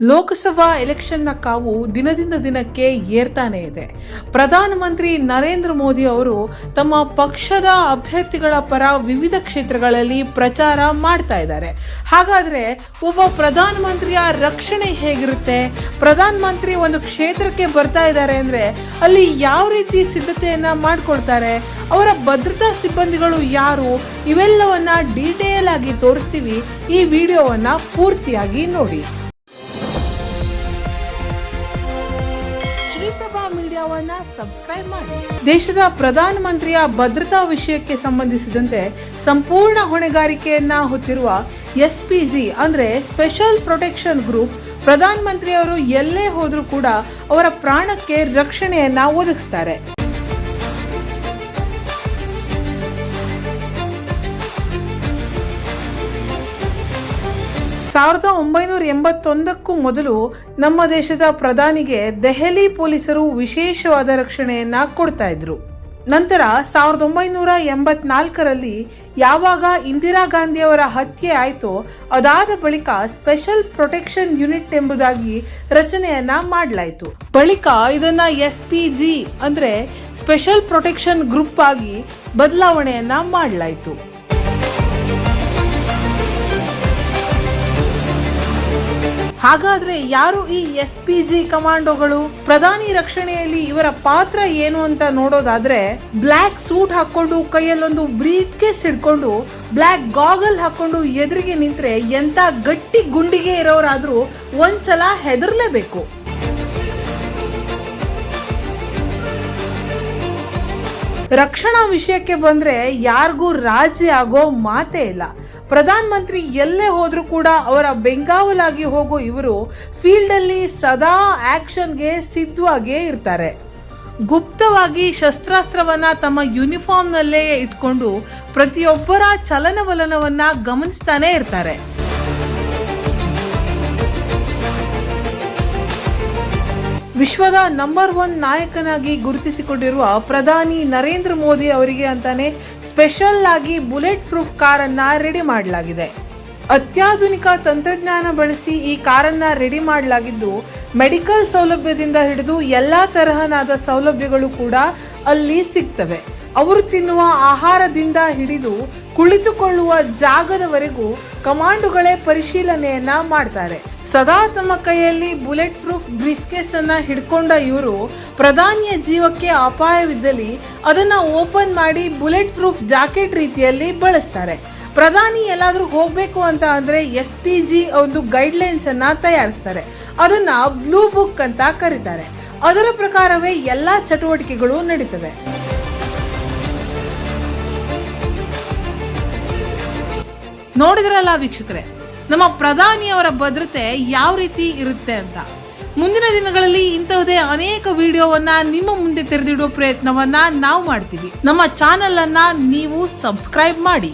ಲೋಕಸಭಾ ಎಲೆಕ್ಷನ್ನ ಕಾವು ದಿನದಿಂದ ದಿನಕ್ಕೆ ಏರ್ತಾನೆ ಇದೆ. ಪ್ರಧಾನಮಂತ್ರಿ ನರೇಂದ್ರ ಮೋದಿ ಅವರು ತಮ್ಮ ಪಕ್ಷದ ಅಭ್ಯರ್ಥಿಗಳ ಪರ ವಿವಿಧ ಕ್ಷೇತ್ರಗಳಲ್ಲಿ ಪ್ರಚಾರ ಮಾಡ್ತಾ ಇದ್ದಾರೆ. ಹಾಗಾದ್ರೆ ಒಬ್ಬ ಪ್ರಧಾನಮಂತ್ರಿಯ ರಕ್ಷಣೆ ಹೇಗಿರುತ್ತೆ? ಪ್ರಧಾನಮಂತ್ರಿ ಒಂದು ಕ್ಷೇತ್ರಕ್ಕೆ ಬರ್ತಾ ಇದ್ದಾರೆ ಅಂದ್ರೆ ಅಲ್ಲಿ ಯಾವ ರೀತಿ ಸಿದ್ಧತೆಯನ್ನು ಮಾಡ್ಕೊಳ್ತಾರೆ? ಅವರ ಭದ್ರತಾ ಸಿಬ್ಬಂದಿಗಳು ಯಾರು? ಇವೆಲ್ಲವನ್ನ ಡೀಟೇಲ್ ಆಗಿ ತೋರಿಸ್ತೀವಿ. ಈ ವಿಡಿಯೋವನ್ನ ಪೂರ್ತಿಯಾಗಿ ನೋಡಿ. ಶ್ರೀಪ್ರಭಾ ಮೀಡಿಯಾವನ್ನ ಸಬ್ಸ್ಕ್ರೈಬ್ ಮಾಡಿ. ದೇಶದ ಪ್ರಧಾನಮಂತ್ರಿಯ ಭದ್ರತಾ ವಿಷಯಕ್ಕೆ ಸಂಬಂಧಿಸಿದಂತೆ ಸಂಪೂರ್ಣ ಹೊಣೆಗಾರಿಕೆಯನ್ನ ಹೊತ್ತಿರುವ ಎಸ್ ಪಿ ಜಿ ಅಂದ್ರೆ ಸ್ಪೆಷಲ್ ಪ್ರೊಟೆಕ್ಷನ್ ಗ್ರೂಪ್ ಪ್ರಧಾನ ಮಂತ್ರಿಯವರು ಎಲ್ಲೇ ಹೋದ್ರೂ ಕೂಡ ಅವರ ಪ್ರಾಣಕ್ಕೆ ರಕ್ಷಣೆಯನ್ನ ಒದಗಿಸ್ತಾರೆ. ಸಾವಿರದ ಒಂಬೈನೂರ ಎಂಬತ್ತೊಂದಕ್ಕೂ ಮೊದಲು ನಮ್ಮ ದೇಶದ ಪ್ರಧಾನಿಗೆ ದೆಹಲಿ ಪೊಲೀಸರು ವಿಶೇಷವಾದ ರಕ್ಷಣೆಯನ್ನು ಕೊಡ್ತಾ ಇದ್ರು. ನಂತರ ಸಾವಿರದ ಒಂಬೈನೂರ ಎಂಬತ್ನಾಲ್ಕರಲ್ಲಿ ಯಾವಾಗ ಇಂದಿರಾ ಗಾಂಧಿಯವರ ಹತ್ಯೆ ಆಯಿತೋ ಅದಾದ ಬಳಿಕ ಸ್ಪೆಷಲ್ ಪ್ರೊಟೆಕ್ಷನ್ ಯೂನಿಟ್ ಎಂಬುದಾಗಿ ರಚನೆಯನ್ನ ಮಾಡಲಾಯಿತು. ಬಳಿಕ ಇದನ್ನ ಎಸ್ ಪಿ ಜಿ ಅಂದ್ರೆ ಸ್ಪೆಷಲ್ ಪ್ರೊಟೆಕ್ಷನ್ ಗ್ರೂಪ್ ಆಗಿ ಬದಲಾವಣೆಯನ್ನ ಮಾಡಲಾಯಿತು. ಹಾಗಾದ್ರೆ ಯಾರು ಈ ಎಸ್ ಪಿ ಜಿ ಕಮಾಂಡೋಗಳು? ಪ್ರಧಾನಿ ರಕ್ಷಣೆಯಲ್ಲಿ ಇವರ ಪಾತ್ರ ಏನು ಅಂತ ನೋಡೋದಾದ್ರೆ ಬ್ಲ್ಯಾಕ್ ಸೂಟ್ ಹಾಕೊಂಡು ಕೈಯಲ್ಲೊಂದು ಬ್ರೀಫ್ ಕೇಸ್ ಹಿಡ್ಕೊಂಡು ಬ್ಲ್ಯಾಕ್ ಗಾಗಲ್ ಹಾಕೊಂಡು ಎದುರಿಗೆ ನಿಂತ್ರೆ ಎಂತ ಗಟ್ಟಿ ಗುಂಡಿಗೆ ಇರೋರಾದ್ರೂ ಒಂದ್ಸಲ ಹೆದರ್ಲೇಬೇಕು. ರಕ್ಷಣಾ ವಿಷಯಕ್ಕೆ ಬಂದ್ರೆ ಯಾರಿಗೂ ರಾಜಿ ಆಗೋ ಮಾತೇ ಇಲ್ಲ. ಪ್ರಧಾನ ಮಂತ್ರಿ ಎಲ್ಲೇ ಹೋದರೂ ಕೂಡ ಅವರ ಬೆಂಗಾವಲಾಗಿ ಹೋಗೋ ಇವರು ಫೀಲ್ಡ್ ಅಲ್ಲಿ ಸದಾ ಆ್ಯಕ್ಷನ್ಗೆ ಸಿದ್ಧವಾಗಿಯೇ ಇರ್ತಾರೆ. ಗುಪ್ತವಾಗಿ ಶಸ್ತ್ರಾಸ್ತ್ರವನ್ನ ತಮ್ಮ ಯೂನಿಫಾರ್ಮ್ನಲ್ಲೇ ಇಟ್ಕೊಂಡು ಪ್ರತಿಯೊಬ್ಬರ ಚಲನವಲನವನ್ನ ಗಮನಿಸ್ತಾನೆ ಇರ್ತಾರೆ. ವಿಶ್ವದ ನಂಬರ್ ಒನ್ ನಾಯಕನಾಗಿ ಗುರುತಿಸಿಕೊಂಡಿರುವ ಪ್ರಧಾನಿ ನರೇಂದ್ರ ಮೋದಿ ಅವರಿಗೆ ಅಂತಾನೆ ಸ್ಪೆಷಲ್ ಆಗಿ ಬುಲೆಟ್ ಪ್ರೂಫ್ ಕಾರನ್ನು ರೆಡಿ ಮಾಡಲಾಗಿದೆ. ಅತ್ಯಾಧುನಿಕ ತಂತ್ರಜ್ಞಾನ ಬಳಸಿ ಈ ಕಾರನ್ನ ರೆಡಿ ಮಾಡಲಾಗಿದ್ದು ಮೆಡಿಕಲ್ ಸೌಲಭ್ಯದಿಂದ ಹಿಡಿದು ಎಲ್ಲಾ ತರಹನಾದ ಸೌಲಭ್ಯಗಳು ಕೂಡ ಅಲ್ಲಿ ಸಿಗ್ತವೆ. ಅವರು ತಿನ್ನುವ ಆಹಾರದಿಂದ ಹಿಡಿದು ಕುಳಿತುಕೊಳ್ಳುವ ಜಾಗದವರೆಗೂ ಕಮಾಂಡುಗಳೇ ಪರಿಶೀಲನೆಯನ್ನ ಮಾಡ್ತಾರೆ. ಸದಾ ತಮ್ಮ ಕೈಯಲ್ಲಿ ಬುಲೆಟ್ ಪ್ರೂಫ್ ಬ್ರೀಫ್ ಕೇಸ್ ಅನ್ನ ಹಿಡ್ಕೊಂಡ ಇವರು ಪ್ರಧಾನಿಯ ಜೀವಕ್ಕೆ ಅಪಾಯವಿದ್ದಲ್ಲಿ ಅದನ್ನ ಓಪನ್ ಮಾಡಿ ಬುಲೆಟ್ ಪ್ರೂಫ್ ಜಾಕೆಟ್ ರೀತಿಯಲ್ಲಿ ಬಳಸ್ತಾರೆ. ಪ್ರಧಾನಿ ಎಲ್ಲಾದರೂ ಹೋಗಬೇಕು ಅಂತ ಅಂದ್ರೆ ಎಸ್ ಪಿ ಜಿ ಒಂದು ಗೈಡ್ಲೈನ್ಸ್ ಅನ್ನ ತಯಾರಿಸ್ತಾರೆ. ಅದನ್ನ ಬ್ಲೂ ಬುಕ್ ಅಂತ ಕರೀತಾರೆ. ಅದರ ಪ್ರಕಾರವೇ ಎಲ್ಲಾ ಚಟುವಟಿಕೆಗಳು ನಡೀತವೆ. ನೋಡಿದ್ರಲ್ಲ ವೀಕ್ಷಕರೇ, ನಮ್ಮ ಪ್ರಧಾನಿಯವರ ಭದ್ರತೆ ಯಾವ ರೀತಿ ಇರುತ್ತೆ ಅಂತ. ಮುಂದಿನ ದಿನಗಳಲ್ಲಿ ಇಂತಹದೇ ಅನೇಕ ವಿಡಿಯೋವನ್ನ ನಿಮ್ಮ ಮುಂದೆ ತೆರೆದಿಡುವ ಪ್ರಯತ್ನವನ್ನ ನಾವು ಮಾಡ್ತೀವಿ. ನಮ್ಮ ಚಾನೆಲ್ ಅನ್ನ ನೀವು ಸಬ್ಸ್ಕ್ರೈಬ್ ಮಾಡಿ.